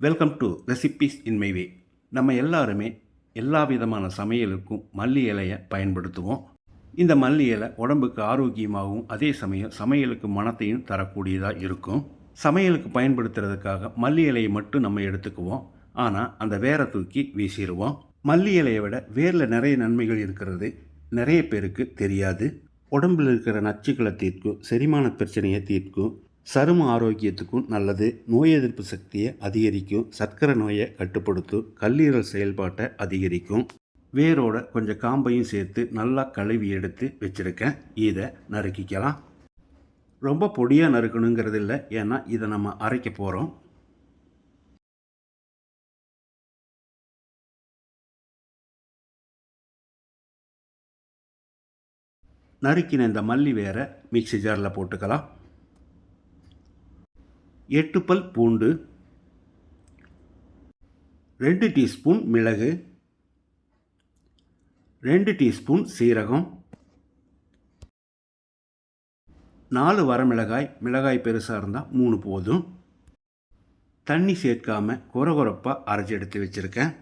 Welcome to recipes in my way நம்ம எல்லாருமே எல்லா விதமான சமையலுக்கும் மல்லி இலையை பயன்படுத்துவோம். இந்த மல்லி இலை உடம்புக்கு ஆரோக்கியமாகவும் அதே சமயம் சமையலுக்கு மனத்தையும் தரக்கூடியதாக இருக்கும். சமையலுக்கு பயன்படுத்துறதுக்காக மல்லி இலையை மட்டும் நம்ம எடுத்துக்குவோம். ஆனால் அந்த வேரை தூக்கி வீசிடுவோம். மல்லி இலையை விட வேரில் நிறைய நன்மைகள் இருக்கிறது நிறைய பேருக்கு தெரியாது. உடம்பில் இருக்கிற நச்சுக்களை தீர்க்கும் செரிமான பிரச்சனையை தீர்க்கும் சரும ஆரோக்கியத்துக்கும் நல்லது. நோய் எதிர்ப்பு சக்தியை அதிகரிக்கும். சர்க்கரை நோயை கட்டுப்படுத்தும். கல்லீரல் செயல்பாட்டை அதிகரிக்கும். வேரோட கொஞ்சம் காம்பையும் சேர்த்து நல்லா கழுவி எடுத்து வச்சுருக்கேன். இதை நறுக்கிக்கலாம். ரொம்ப பொடியாக நறுக்கணுங்கிறது இல்லை ஏன்னா இதை நம்ம அரைக்க போகிறோம் நறுக்கின இந்த மல்லி வேரை மிக்ஸி ஜாரில் போட்டுக்கலாம். எட்டு பல் பூண்டு ரெண்டு டீஸ்பூன் மிளகு ரெண்டு டீஸ்பூன் சீரகம் நாலு வரமிளகாய் மிளகாய் பெருசாக இருந்தால் மூணு போதும். தண்ணி சேர்க்காமல் குறகுறப்பாக அரைச்சி எடுத்து வச்சுருக்கேன்.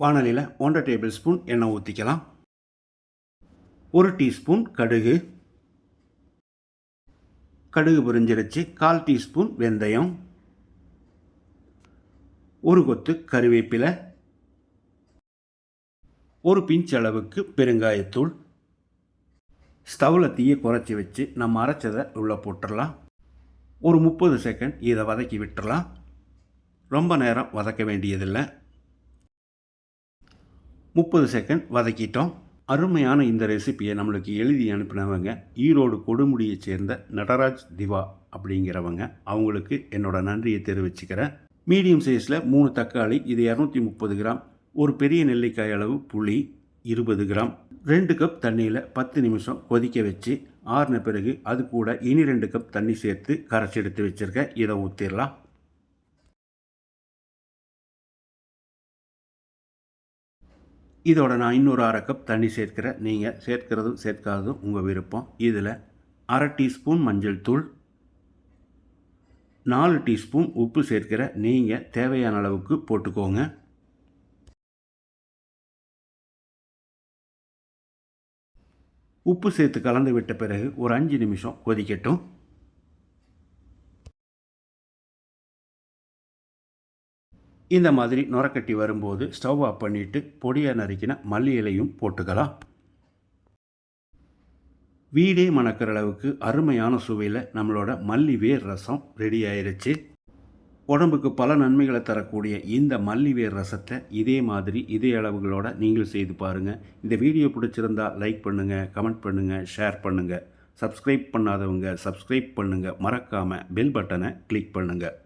வானலியில் ஒன்றரை டேபிள் ஸ்பூன் எண்ணெய் ஊற்றிக்கலாம் ஒரு டீஸ்பூன் கடுகு கடுகு புரிஞ்சிருச்சு. கால் டீஸ்பூன் வெந்தயம். ஒரு கொத்து கருவேப்பிலை. ஒரு பிஞ்ச் அளவுக்கு பெருங்காயத்தூள். ஸ்டவ்வில் தீயை குறைச்சி வச்சு நம்ம அரைச்சதை உள்ளே போட்டுடலாம். ஒரு முப்பது செகண்ட் இதை வதக்கி விட்டுடலாம். ரொம்ப நேரம் வதக்க வேண்டியதில்லை. முப்பது செகண்ட் வதக்கிட்டோம். அருமையான இந்த ரெசிப்பியை நம்மளுக்கு எழுதி அனுப்பினவங்க ஈரோடு கொடுமுடியை சேர்ந்த நடராஜ் திவா அப்படிங்கிறவங்க அவங்களுக்கு என்னோட நன்றியை தெரிவிச்சுக்கிறேன். மீடியம் சைஸில் மூணு தக்காளி இது இரநூத்தி முப்பது கிராம் ஒரு பெரிய நெல்லிக்காய் அளவு புளி இருபது கிராம் ரெண்டு கப் தண்ணியில் பத்து நிமிஷம் கொதிக்க வச்சு ஆறின பிறகு அது கூட இனி ரெண்டு கப் தண்ணி சேர்த்து கரைச்சி எடுத்து வச்சுருக்கேன். இதை ஊற்றிடலாம் இதோட நான் இன்னொரு அரை கப் தண்ணி சேர்க்கிறேன். நீங்கள் சேர்க்கிறதும் சேர்க்காததும் உங்கள் விருப்பம். இதில் அரை டீஸ்பூன் மஞ்சள் தூள் நாலு டீஸ்பூன் உப்பு சேர்க்கிற. நீங்கள் தேவையான அளவுக்கு போட்டுக்கோங்க. உப்பு சேர்த்து கலந்து விட்ட பிறகு ஒரு அஞ்சு நிமிஷம் கொதிக்கட்டும். இந்த மாதிரி நுரக்கட்டி வரும்போது ஸ்டவ் ஆஃப் பண்ணிவிட்டு பொடியாக நறுக்கின மல்லி இலையும் போட்டுக்கலாம். வீடே மணக்கிற அளவுக்கு அருமையான சுவையில் நம்மளோட மல்லி வேர் ரசம் ரெடி ஆயிடுச்சு உடம்புக்கு பல நன்மைகளை தரக்கூடிய இந்த மல்லி வேர் ரசத்தை இதே மாதிரி இதே அளவுகளோட நீங்கள் செய்து பாருங்கள் இந்த வீடியோ பிடிச்சிருந்தா லைக் பண்ணுங்கள் கமெண்ட் பண்ணுங்கள் ஷேர் பண்ணுங்கள் சப்ஸ்கிரைப் பண்ணாதவங்க சப்ஸ்கிரைப் பண்ணுங்கள் மறக்காமல் பெல் பட்டனை கிளிக் பண்ணுங்கள்